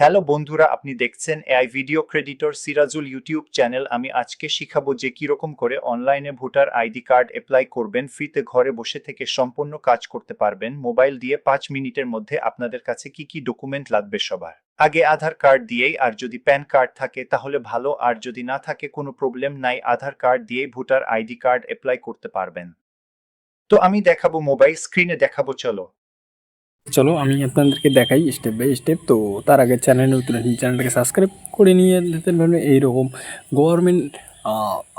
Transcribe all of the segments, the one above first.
Hello বন্ধুরা, আপনি দেখছেন AI video creditor Sirajul YouTube channel. আমি আজকে শিখাবো যে কীরকম করে অনলাইনে ভোটার আইডি কার্ড অ্যাপ্লাই করবেন, ফ্রিতে ঘরে বসে থেকে সম্পূর্ণ কাজ করতে পারবেন, মোবাইল দিয়ে পাঁচ মিনিটের মধ্যে আপনাদের কাছে কি কি ডকুমেন্ট লাগবে সবার। আগে আধার কার্ড দিয়েই, আর যদি প্যান কার্ড থাকে তাহলে ভালো, আর যদি না থাকে কোনো প্রবলেম নাই, আধার কার্ড দিয়েই ভোটার আইডি কার্ড অ্যাপ্লাই করতে পারবেন। তো আমি দেখাবো মোবাইল, স্ক্রিনে দেখাবো, চলো। চলো, আমি আপনাদেরকে দেখাই স্টেপ বাই স্টেপ তো তার আগে চ্যানেল নতুন চ্যানেলটাকে সাবস্ক্রাইব করে নিয়ে যেতে পারবেন এইরকম গভর্নমেন্ট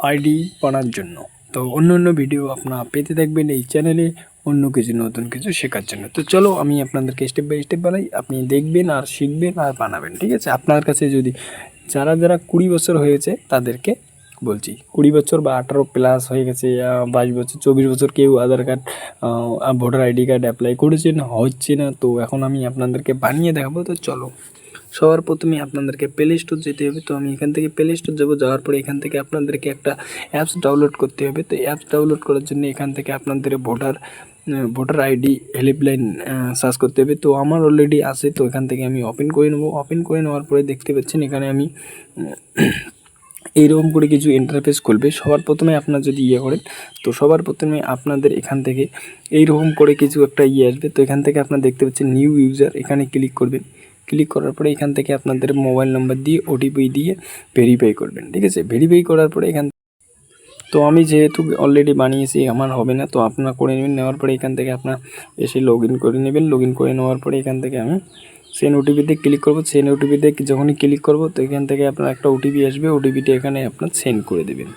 আইডি পাওয়ার জন্য। তো অন্য অন্য ভিডিও আপনারা পেতে থাকবেন এই চ্যানেলে অন্য কিছু, নতুন কিছু শেখার জন্য। তো চলো, আমি আপনাদেরকে স্টেপ বাই স্টেপ বানাই। আপনি দেখবেন আর শিখবেন আর বানাবেন, ঠিক আছে? আপনার কাছে যদি যারা যারা কুড়ি বছর হয়েছে তাদেরকে বলছি। কুড়ি বছর বা আঠারো প্লাস হয়ে গেছে বাইশ বছর, চব্বিশ বছর কেউ Aadhaar card voter ID card apply করেছে না, হচ্ছে না। তো এখন আমি আপনাদেরকে বানিয়ে দেখাবো, তো চলো। সবার প্রথমে আপনাদেরকে প্লে স্টোর যেতে হবে, তো আমি এখান থেকে প্লে স্টোর যাব, যাওয়ার পরে এখান থেকে আপনাদেরকে একটা অ্যাপস ডাউনলোড করতে হবে। তো অ্যাপস ডাউনলোড করার জন্য এখান থেকে আপনাদের voter voter ID helpline search করতে হবে। তো আমার অলরেডি আছে, তো এখান থেকে আমি ওপেন করে নেব। ওপেন করে নেওয়ার পরে দেখতে পাচ্ছেন, এখানে আমি এইরকম করে কিছু ইন্টারফেস খুলবে। সবার প্রথমে আপনার যদি ইয়ে করেন, তো সবার প্রথমে আপনাদের এখান থেকে এইরকম করে কিছু একটা ইয়ে আসবে। তো এখান থেকে আপনার দেখতে পাচ্ছেন নিউ ইউজার এখানে ক্লিক করবেন। ক্লিক করার পরে এখান থেকে আপনাদের মোবাইল নাম্বার দিয়ে ওটিপি দিয়ে ভেরিফাই করবেন, ঠিক আছে? ভেরিফাই করার পরে এখান তো আমি যেহেতু অলরেডি বানিয়েছি, আমার হবে না, তো আপনার করে নেবেন। নেওয়ার পরে এখান থেকে আপনার এসে লগ করে নেবেন। লগ করে নেওয়ার পরে এখান থেকে আমি সেন ওটিপিতে ক্লিক করব। সেন ওটিপিতে যখনই ক্লিক করব, তো এখান থেকে আপনার একটা ওটিপি আসবে। ওটিপিটা এখানে আপনার সেন্ড করে দেবেন।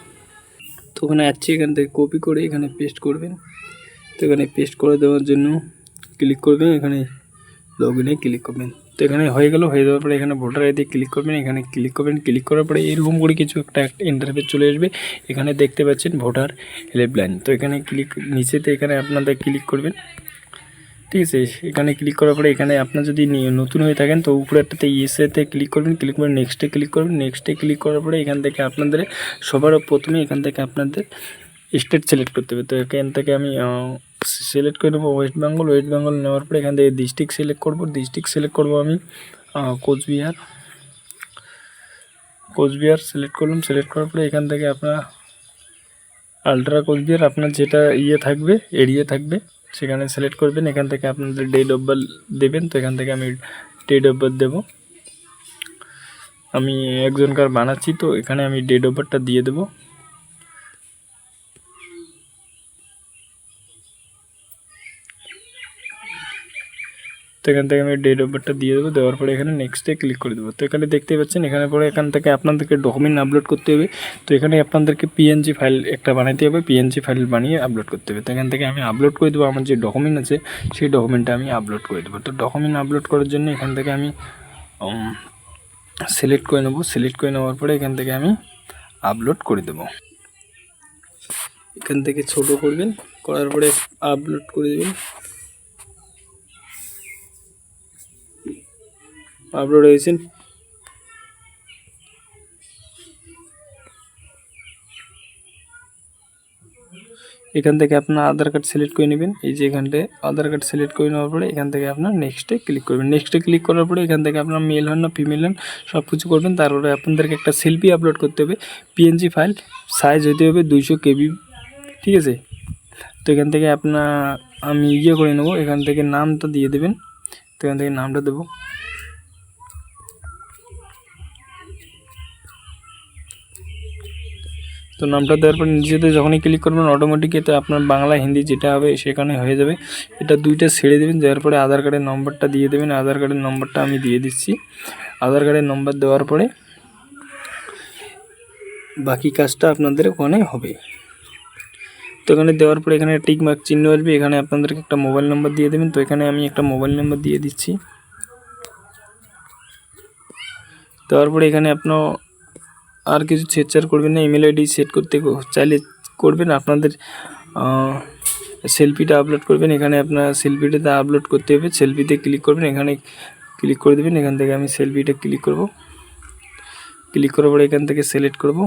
তো ওখানে যাচ্ছি, এখান থেকে কপি করে এখানে পেস্ট করবেন। তো এখানে পেস্ট করে দেওয়ার জন্য ক্লিক করবেন। এখানে লগ ইনে ক্লিক করবেন। তো এখানে হয়ে গেল, হয়ে যাওয়ার পরে এখানে ভোটার আইডি ক্লিক করবেন। এখানে ক্লিক করবেন। ক্লিক করার পরে এরকম করে কিছু একটা একটা ইন্টারফেস চলে আসবে। এখানে দেখতে পাচ্ছেন ভোটার হেল্পলাইন তো এখানে ক্লিক নিচেতে এখানে আপনাদের ক্লিক করবেন। ঠিক আছে, এখানে ক্লিক করার পরে এখানে আপনার যদি নতুন হয়ে থাকেন, তো উপরে একটাতে ইয়েসেতে ক্লিক করবেন ক্লিক করে নেক্সটে ক্লিক করবেন নেক্সটে ক্লিক করার পরে এখান থেকে আপনাদের সবার প্রথমে এখান থেকে আপনাদের স্টেট সিলেক্ট করতে হবে। তো এখান থেকে আমি সিলেক্ট করে নেব ওয়েস্ট বেঙ্গল ওয়েস্ট বেঙ্গল নেওয়ার পরে এখান থেকে ডিস্ট্রিক্ট সিলেক্ট করব। ডিস্ট্রিক্ট সিলেক্ট করব আমি কোচবিহার। কোচবিহার সিলেক্ট করলাম সিলেক্ট করার পরে এখান থেকে আপনার আলট্রা কোচবিহার আপনার যেটা ইয়ে থাকবে এরিয়া থাকবে সেখানে সিলেক্ট করবেন, এখান থেকে আপনাদের ডেট অফ বার্থ দেবেন, তো এখান থেকে আমি ডেট অফ বার্থ দেবো। আমি একজনকার বানাচ্ছি, তো এখানে আমি ডেট অফ বার্থটা দিয়ে দেবো। তো এখান থেকে আমি ডেট অফ বার্থটা দিয়ে দেবো, দেওয়ার পরে এখানে নেক্সটে ক্লিক করে দেবো। তো এখানে দেখতে পাচ্ছেন, এখানে পরে এখান থেকে আপনাদেরকে ডকুমেন্ট আপলোড করতে হবে। তো এখানে আপনাদেরকে পিএনজি ফাইল একটা বানাতে হবে পিএনজি ফাইল বানিয়ে আপলোড করতে হবে। তো এখান থেকে আমি আপলোড করে দেবো, আমার যে ডকুমেন্ট আছে, সেই ডকুমেন্টটা আমি আপলোড করে দেবো। তো ডকুমেন্ট আপলোড করার জন্য এখান থেকে আমি সিলেক্ট করে নেব। সিলেক্ট করে নেওয়ার পরে এখান থেকে আমি আপলোড করে দেবো। এখান থেকে ছোট করবেন, করার পরে আপলোড করে দেবেন। আপলোড হয়েছেন। এখান থেকে আপনার আধার কার্ড সিলেক্ট করে নেবেন। এই যে এখানটায় আধার কার্ড সিলেক্ট করে নেওয়ার পরে এখান থেকে আপনার নেক্সটে ক্লিক করবেন। নেক্সটে ক্লিক করার পরে এখান থেকে আপনার মেল হন না ফিমেল হন সব কিছু করবেন। তারপরে আপনাদেরকে একটা সেলফি আপলোড করতে হবে। পিএনজি ফাইল সাইজ হতে হবে দুইশো কেবি, ঠিক আছে? তো এখান থেকে আপনার, আমি ইয়ে করে নেব। এখান থেকে নামটা দিয়ে দেবেন। তো এখান থেকে নামটা দেবো। তো নামটা দেওয়ার পর নিজেতে যখনই ক্লিক করবেন অটোমেটিক এতে আপনার বাংলা, হিন্দি যেটা হবে সেখানে হয়ে যাবে। এটা দুইটা ছেড়ে দেবেন, দেওয়ার পরে আধার কার্ডের নম্বরটা দিয়ে দেবেন। আধার কার্ডের নম্বরটা আমি দিয়ে দিচ্ছি। আধার কার্ডের নম্বর দেওয়ার পরে বাকি কাজটা আপনাদের ওখানে হবে। তো এখানে দেওয়ার পরে এখানে টিক মার্ক চিহ্ন আসবে। এখানে আপনাদেরকে একটা মোবাইল নাম্বার দিয়ে দেবেন। তো এখানে আমি একটা মোবাইল নাম্বার দিয়ে দিচ্ছি। দেওয়ার পরে এখানে আপনার আর কিছু ছেড়ছাড় করবেন না ইমেল আইডি সেট করতে চাইলে করবেন। আপনাদের সেলফিটা আপলোড করবেন। এখানে আপনার সেলফিটাতে আপলোড করতে হবে। সেলফিতে ক্লিক করবেন। এখানে ক্লিক করে দেবেন। এখান থেকে আমি সেলফিটা ক্লিক করব। ক্লিক করার পরে এখান থেকে সিলেক্ট করব।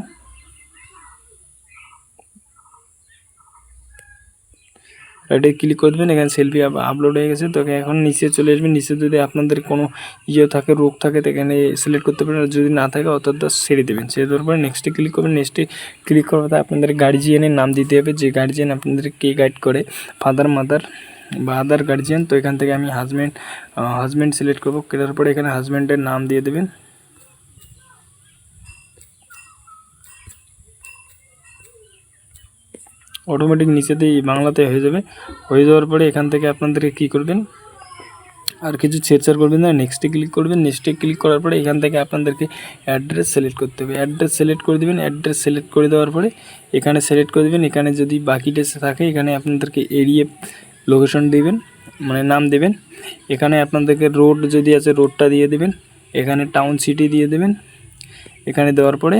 রাইটে ক্লিক করে দেবেন, এখানে সেলফি আপলোড হয়ে গেছে। তো এখন নিচে চলে আসবেন। নিচে যদি আপনাদের কোনো ইয়ে থাকে, রোগ থাকে, তো এখানে সিলেক্ট করতে পারেন। আর যদি না থাকে, অর্থাৎ ছেড়ে দেবেন। ছেড়ে দেওয়ার পরে নেক্সটে ক্লিক করবেন। নেক্সটে ক্লিক করার আপনাদের গার্জিয়ানের নাম দিতে হবে। যে গার্জিয়ান আপনাদের কে গাইড করে? ফাদার মাদার বা আদার গার্জিয়ান তো এখান থেকে আমি হাজব্যান্ড হাজব্যান্ড সিলেক্ট করব। করার পরে এখানে হাজব্যান্ডের নাম দিয়ে দেবেন। অটোমেটিক নিচেতেই বাংলাতে হয়ে যাবে। হয়ে যাওয়ার পরে এখান থেকে আপনাদেরকে কী করবেন? আর কিছু ছেড়ছাড় করবেন না নেক্সটে ক্লিক করবেন নেক্সটে ক্লিক করার পরে এখান থেকে আপনাদেরকে অ্যাড্রেস সিলেক্ট করতে হবে। অ্যাড্রেস সিলেক্ট করে দেবেন অ্যাড্রেস সিলেক্ট করে দেওয়ার পরে এখানে সিলেক্ট করে দেবেন, এখানে যদি বাকি ডেসে থাকে, এখানে আপনাদেরকে এরিয়ে লোকেশন দিবেন মানে নাম দেবেন। এখানে আপনাদেরকে রোড যদি আছে রোডটা দিয়ে দেবেন। এখানে টাউন সিটি দিয়ে দেবেন। এখানে দেওয়ার পরে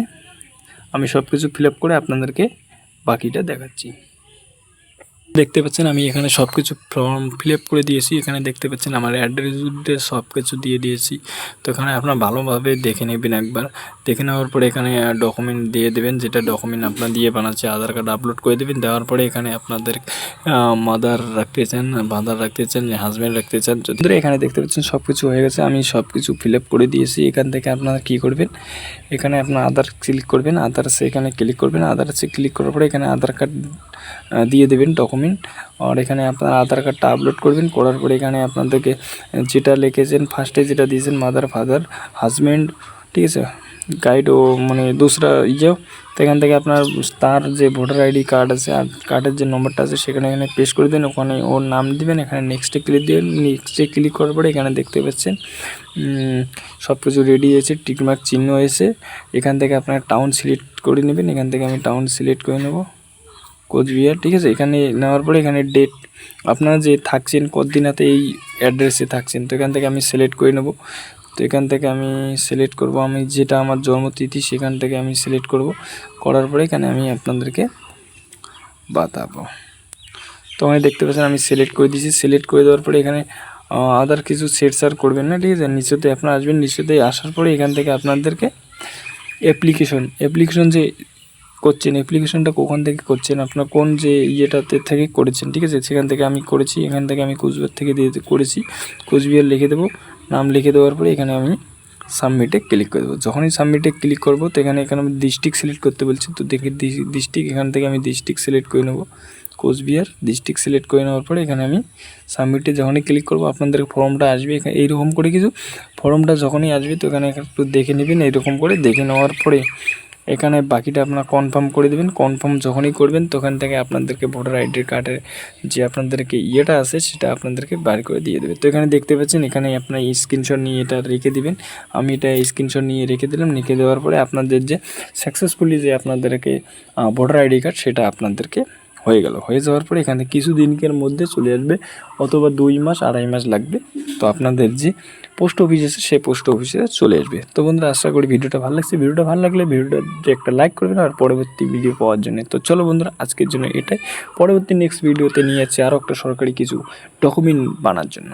আমি সব কিছু ফিল করে আপনাদেরকে বাকিটা দেখাচ্ছি। দেখতে পাচ্ছেন, আমি এখানে সব কিছু ফর্ম ফিল করে দিয়েছি। এখানে দেখতে পাচ্ছেন, আমার অ্যাড্রেস সব কিছু দিয়ে দিয়েছি। তো এখানে আপনারা ভালোভাবে দেখে নেবেন একবার। দেখে নেওয়ার পরে এখানে ডকুমেন্ট দিয়ে দেবেন, যেটা ডকুমেন্ট আপনার দিয়ে বানাচ্ছে, আধার কার্ড আপলোড করে দেবেন। দেওয়ার পরে এখানে আপনাদের মাদার রাখতে চান ফাদার রাখতে চান হাজব্যান্ড রাখতে চান। যদি এখানে দেখতে পাচ্ছেন সব কিছু হয়ে গেছে। আমি সব কিছু ফিল করে দিয়েছি। এখান থেকে আপনারা কী করবেন, এখানে আপনার আধার ক্লিক করবেন আধারসে এখানে ক্লিক করবেন। আধারসে ক্লিক করার পরে এখানে আধার কার্ড দিয়ে দেবেন ডকুমেন্ট আর এখানে আপনার আধার কার্ডটা আপলোড করবেন, করার পরে এখানে আপনাদেরকে যেটা লিখেছেন ফার্স্টে যেটা দিয়েছেন মাদার ফাদার হাজব্যান্ড ঠিক আছে? গাইড ও মানে দুসরা ইয়েও। তো এখান থেকে আপনার তার যে ভোটার আইডি কার্ড আছে, আর কার্ডের যে নম্বরটা আছে, সেখানে এখানে পেস্ট করে দেন ওখানে ওর নাম দিবেন, এখানে নেক্সটে ক্লিক দিবেন নেক্সটে ক্লিক করার পরে এখানে দেখতে পাচ্ছেন সব কিছু রেডি হয়েছে টিকমার্ক চিহ্ন এসে এখান থেকে আপনার টাউন সিলেক্ট করে নেবেন। এখান থেকে আমি টাউন সিলেক্ট করে নেব। কোচবিহার, ঠিক আছে? এখানে নেওয়ার পরে এখানে ডেট আপনারা যে থাকছেন কতদিন হাতে এই অ্যাড্রেসে থাকছেন, তো এখান থেকে আমি সিলেক্ট করে নেব। তো এখান থেকে আমি সিলেক্ট করব, আমি যেটা আমার জন্মতিথি সেখান থেকে আমি সিলেক্ট করব। করার পরে এখানে আমি আপনাদেরকে বাতাবো। তো আমি দেখতে পাচ্ছেন, আমি সিলেক্ট করে দিয়েছি। সিলেক্ট করে দেওয়ার পরে এখানে আদার কিছু সেট সার করবেন না, ঠিক আছে? নিচেতে আপনারা আসবেন নিচেতে আসার পরে এখান থেকে আপনাদেরকে অ্যাপ্লিকেশন অ্যাপ্লিকেশন যে করছেন অ্যাপ্লিকেশনটা কখন থেকে করছেন, আপনার কোন যে ইয়েটাতে থেকে করেছেন, ঠিক আছে? সেখান থেকে আমি করেছি, এখান থেকে আমি কোচবিহার থেকে দিয়ে করেছি। কোচবিহার লিখে দেবো, নাম লিখে দেওয়ার পরে এখানে আমি সাবমিটে ক্লিক করে দেবো। যখনই সাবমিটে ক্লিক করব, তো এখানে এখানে আমি ডিস্ট্রিক্ট সিলেক্ট করতে বলছি, তো দেখি ডিস্ট্রিক্ট এখান থেকে আমি ডিস্ট্রিক্ট সিলেক্ট করে নেব। কোচবিহার ডিস্ট্রিক্ট সিলেক্ট করে নেওয়ার পরে এখানে আমি সাবমিটে যখনই ক্লিক করব, আপনাদের ফর্মটা আসবে এখানে এইরকম করে কিছু ফর্মটা যখনই আসবে, তো এখানে একটু দেখে নেবেন, এইরকম করে দেখে নেওয়ার পরে এখানে বাকিটা আপনারা কনফার্ম করে দেবেন। কনফার্ম যখনই করবেন, তখন থেকে আপনাদেরকে ভোটার আইডি কার্ডের যে আপনাদেরকে ইয়েটা আছে, সেটা আপনাদেরকে বার করে দিয়ে দেবে। তো এখানে দেখতে পাচ্ছেন, এখানে আপনার স্ক্রিনশট নিয়ে এটা রেখে দিবেন। আমি এটা স্ক্রিনশট নিয়ে রেখে দিলাম। রেখে দেওয়ার পরে আপনাদের যে সাকসেসফুলি যে আপনাদেরকে ভোটার আইডি কার্ড সেটা আপনাদেরকে হয়ে গেল। হয়ে যাওয়ার পরে এখানে কিছু দিনকের মধ্যে চলে আসবে অথবা দুই মাস, আড়াই মাস লাগবে। তো আপনাদের যে পোস্ট অফিস আছে, সেই পোস্ট অফিসে চলে আসবে। তো বন্ধুরা, আশা করি ভিডিওটা ভালো লাগছে। ভিডিওটা ভালো লাগলে ভিডিওটা একটা লাইক করবেন আর পরবর্তী ভিডিও পাওয়ার জন্য। তো চলো বন্ধুরা, আজকের জন্য এটাই। পরবর্তী নেক্সট ভিডিওতে নিয়ে যাচ্ছি আরও একটা সরকারি কিছু ডকুমেন্ট বানার জন্য।